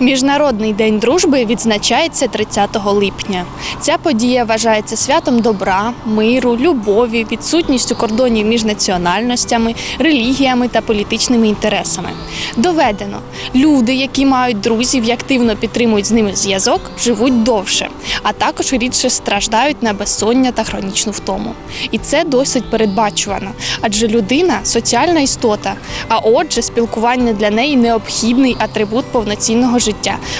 Міжнародний день дружби відзначається 30 липня. Ця подія вважається святом добра, миру, любові, відсутністю кордонів між національностями, релігіями та політичними інтересами. Доведено, люди, які мають друзів і активно підтримують з ними зв'язок, живуть довше, а також рідше страждають на безсоння та хронічну втому. І це досить передбачувано, адже людина соціальна істота, а отже, спілкування для неї необхідний атрибут повноцінного життя.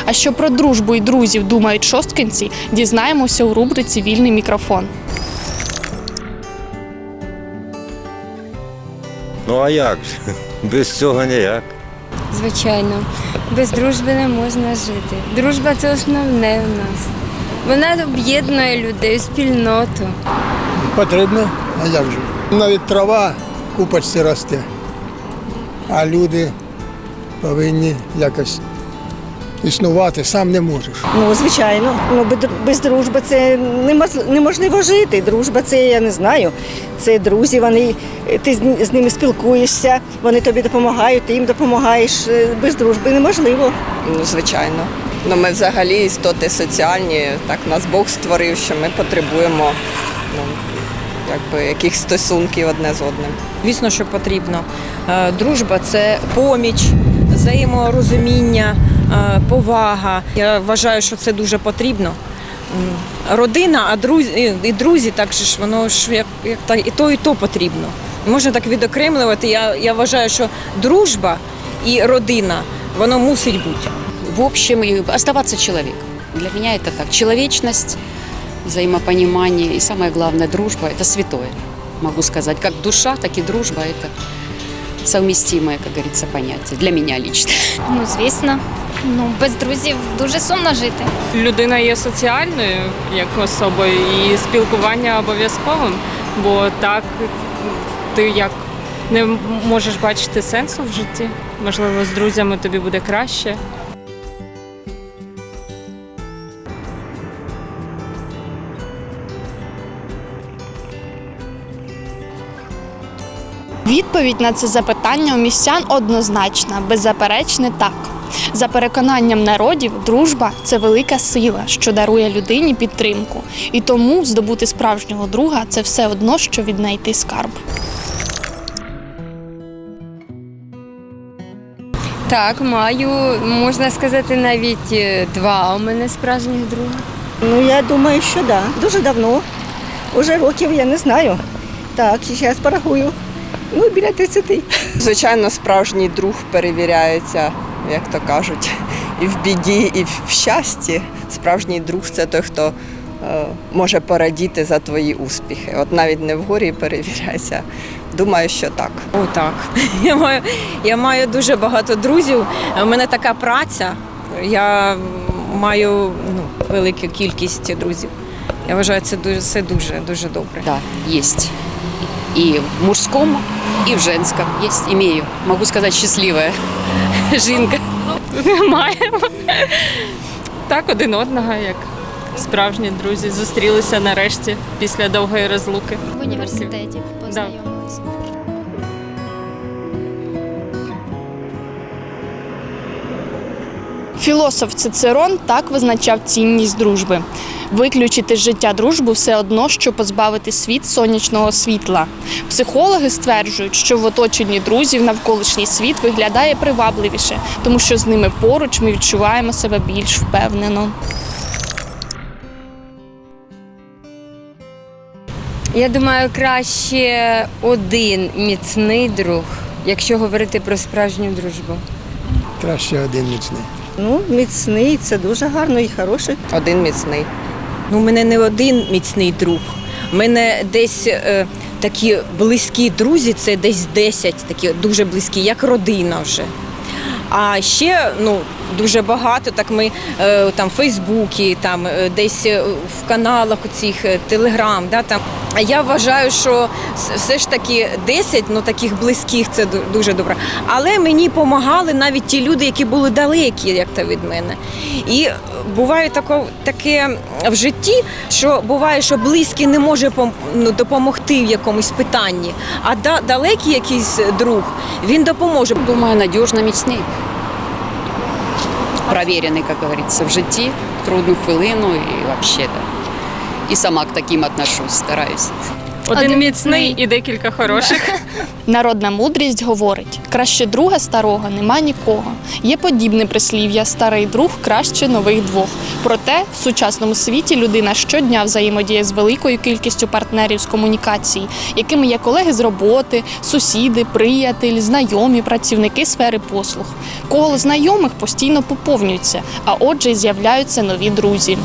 А що про дружбу і друзів думають шосткинці, дізнаємося у рубриці Вільний мікрофон. Ну а як ж? Без цього ніяк. Звичайно, без дружби не можна жити. Дружба це основне в нас. Вона об'єднує людей, спільноту. Потрібно, а як же? Навіть трава купочці росте, а люди повинні якось існувати, сам не можеш. Ну, звичайно, ну без- дружби це неможливо жити. Дружба це я не знаю. Це друзі, вони ти з- з ними спілкуєшся, вони тобі допомагають, ти їм допомагаєш. Е, Без дружби неможливо. Ну, звичайно. Ну, ми взагалі істоти соціальні, так нас Бог створив, що ми потребуємо ну, якби, якихось стосунків одне з одним. Звісно, що потрібно. Е, Дружба це поміч, взаєморозуміння, повага. Я вважаю, що це дуже потрібно. М, Родина, а друзі і друзі, так же ж воно ж як, як та і то, і то потрібно. Не Можна так відокремлювати. Я, я вважаю, що дружба і родина воно мусить бути. в общем, и оставаться человеком. Для меня это так. Человечность, взаимопонимание и самое главное, дружба – это святое. Могу сказать, как душа, так и дружба – это совместимое, как говорится, понятие. Для меня лично. Ну, звісно. Ну, без друзів дуже сумно жити. людина є соціальною як особою, і спілкування обов'язковим, бо так ти як не можеш бачити сенсу в житті. Можливо, з друзями тобі буде краще. Відповідь на це запитання у містян однозначна, беззаперечне так. За переконанням народів, дружба це велика сила, що дарує людині підтримку. І тому здобути справжнього друга це все одно, що віднайти скарб. Так, маю, можна сказати, навіть е, два у мене справжніх друга. Ну, я думаю, що так. Да. Дуже давно. Уже років я не знаю. Так, зараз порахую. Ну, біля 30. Звичайно, справжній друг перевіряється, як то кажуть, і в біді, і в щасті. Справжній друг це той, хто е, може порадіти за твої успіхи. От навіть не вгорі перевіряйся. Думаю, що так. О, так. Я маю, я маю дуже багато друзів. У мене така праця. Я маю ну, велику кількість друзів. Я вважаю, це дуже це дуже дуже добре. Да, есть. И в мужском, и в женском есть. Имею. Могу сказать, счастливая жинка. Маємо. Так, один одного, як справжні друзі, зустрілися нарешті після довгої розлуки. В університеті познайомилися. Філософ Цицерон так визначав цінність дружби. Виключити з життя дружбу все одно, що позбавити світ сонячного світла. Психологи стверджують, що в оточенні друзів навколишній світ виглядає привабливіше, тому що з ними поруч ми відчуваємо себе більш впевнено. Я думаю, краще один міцний друг, якщо говорити про справжню дружбу. Краще один міцний. Ну, міцний, це дуже гарно і хороше. Один міцний. Ну, у мене не один міцний друг. У мене десь е, такі близькі друзі, це десь 10 такі дуже близькі, як родина вже. А ще ну, дуже багато, так ми е, там в Фейсбуці, там е, десь е, в каналах у цих Телеграм. Да, там. Я вважаю, що все ж таки 10 ну, таких близьких це дуже добре. Але мені допомагали навіть ті люди, які були далекі, як то від мене. І буває тако, таке в житті, що буває, що близький не може ну, допомогти в якомусь питанні, а да, далекий якийсь друг він допоможе. Думаю, надежно, мечней. Проверенный, как говорится, в житті, в трудну хвилину і вообще, да. І сама к таким отношусь, стараюсь. Один, міцний і декілька хороших. Народна мудрість говорить: краще друга старого нема нікого. Є подібне прислів'я старий друг краще нових двох. Проте в сучасному світі людина щодня взаємодіє з великою кількістю партнерів з комунікації, якими є колеги з роботи, сусіди, приятелі, знайомі, працівники сфери послуг. Коло знайомих постійно поповнюється, а отже, з'являються нові друзі.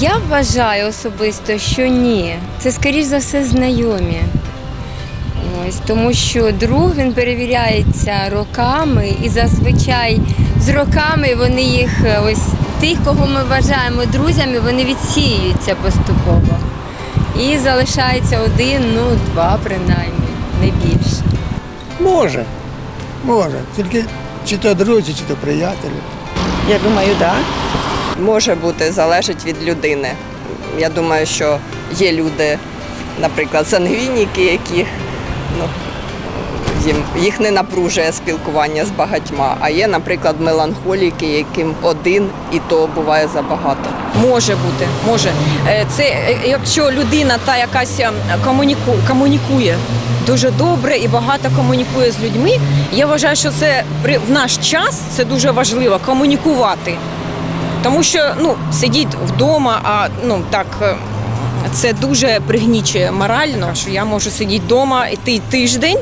Я вважаю особисто, що ні. Це скоріш за все знайомі. Ось, тому що друг він перевіряється роками, і зазвичай з роками вони їх, е, ось тих, кого ми вважаємо друзями, вони відсіюються поступово. І залишається один, ну два принаймні, не більше. Може, може. Тільки чи то друзі, чи то приятелі. Я думаю, так. Може бути, залежить від людини. Я думаю, що є люди, наприклад, сангвініки, які ну, їм, їх не напружує спілкування з багатьма. А є, наприклад, меланхоліки, яким один і то буває забагато. Може бути, може. Е, Це е, якщо людина та якась е, комуніку, комунікує дуже добре і багато комунікує з людьми. Я вважаю, що це в наш час це дуже важливо комунікувати. Тому що ну, сидіть вдома, а ну так е, це дуже пригнічує морально, що я можу сидіти вдома йти тиждень,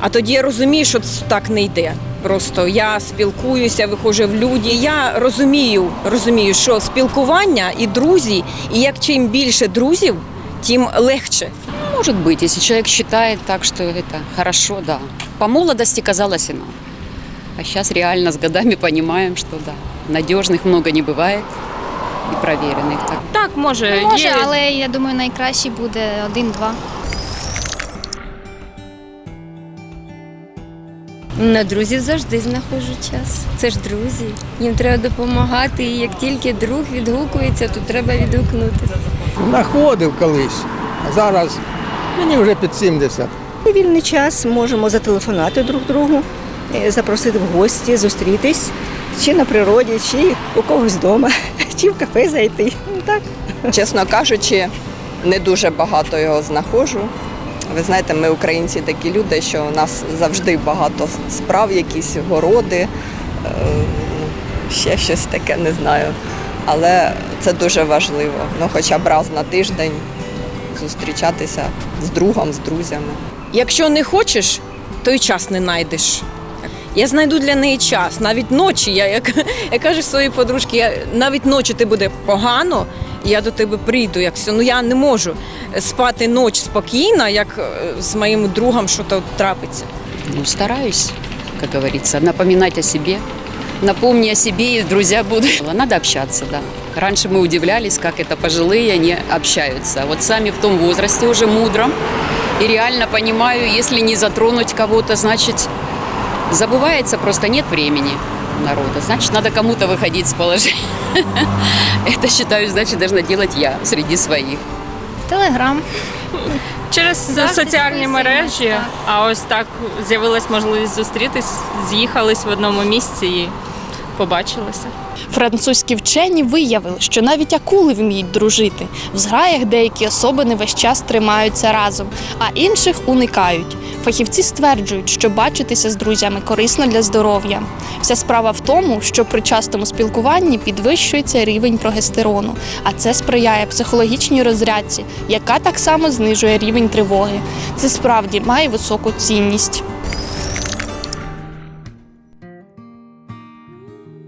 а тоді я розумію, що це так не йде. Просто я спілкуюся, виходжу в люди. Я розумію, розумію, що спілкування і друзі, і як чим більше друзів, тим легше. Может быть, если человек считает так, что это хорошо, да. По молодости казалось ино. А сейчас реально с годами понимаем, что да, надежных много не бывает и проверенных. Так. Так, може, Може, є але я думаю, найкраще буде один-два. На друзів завжди знаходжу час. Це ж друзі. Їм треба допомагати. І як тільки друг відгукується, то треба відгукнутися. Находив колись, а зараз мені вже під 70. У вільний час можемо зателефонувати друг другу, е, запросити в гості, зустрітись чи на природі, чи у когось вдома, чи в кафе зайти. Ну, Так. Чесно кажучи, не дуже багато його знаходжу. Ви знаєте, ми українці такі люди, що у нас завжди багато справ, якісь городи, е, ще щось таке, не знаю. Але це дуже важливо. Ну, хоча б раз на тиждень зустрічатися з другом, з друзями. Якщо не хочеш, то й час не знайдеш. Я знайду для неї час. Навіть ночі, я, як, я кажу своїй подружці, я, навіть ночі ти буде погано, я до тебе прийду. Як все. Ну я не можу спати ніч спокійно, як е, з моїм другом щось трапиться. Ну, стараюсь, как говорится, напоминать о себе. Напомни о себе, и друзья будут. Надо общаться, да. Раньше мы удивлялись, как это пожилые не общаются. Вот сами в том возрасте уже мудром. И реально понимаю, если не затронуть кого-то, значит, забывается, просто нет времени у народа. Значит, надо кому-то выходить с положения. Это, считаю, значит, должна делать я среди своих. Телеграм. через Завжди соціальні списуємо, мережі, так. а ось так з'явилась можливість зустрітись, з'їхались в одному місці і побачилися. Французькі вчені виявили, що навіть акули вміють дружити. В зграях деякі особини весь час тримаються разом, а інших уникають. Фахівці стверджують, що бачитися з друзями корисно для здоров'я. Вся справа в тому, що при частому спілкуванні підвищується рівень прогестерону, а це сприяє психологічній розрядці, яка так само знижує рівень тривоги. Це справді має високу цінність.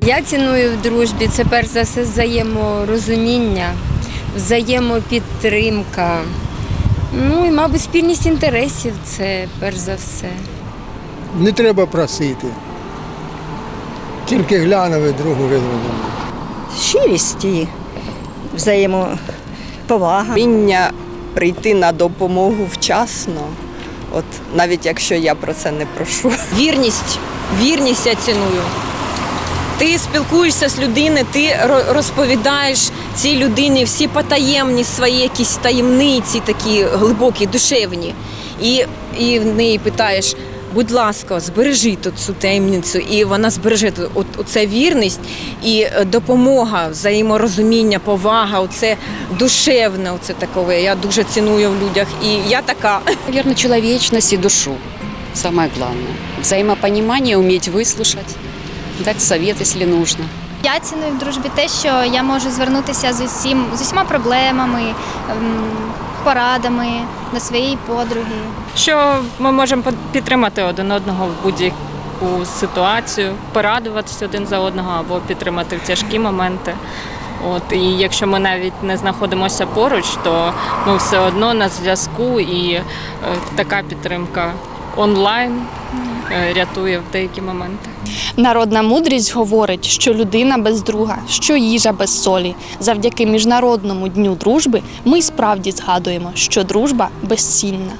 Я ціную в дружбі це перш за все взаєморозуміння, взаємопідтримка. Ну і, мабуть, спільність інтересів це перш за все. Не треба просити. Тільки глянув і другу вже. Щирість і взаємоповага. Вміння прийти на допомогу вчасно, от навіть якщо я про це не прошу. Вірність, вірність я ціную. Ти спілкуєшся з людиною, ти розповідаєш цій людині всі потаємні свої якісь таємниці, такі глибокі, душевні. І, і в неї питаєш, будь ласка, збережи тут цю таємницю, і вона збереже от, вірність і е, допомога, взаєморозуміння, повага, оце душевне, оце такове. Я дуже ціную в людях. І я така. Наверное, человечность и душу. Самое главное. Взаимопонимание, уметь выслушать, дать совет, если нужно. Я ціную в дружбі те, що я можу звернутися з усім з усіма проблемами, ем, порадами до своєї подруги. Що ми можемо підтримати один одного в будь-яку ситуацію, порадуватися один за одного або підтримати в тяжкі моменти. От і якщо ми навіть не знаходимося поруч, то ми все одно на зв'язку, і е, така підтримка онлайн е, рятує в деякі моменти. Народна мудрість говорить, що людина без друга, що їжа без солі. Завдяки міжнародному дню дружби ми справді згадуємо, що дружба безцінна.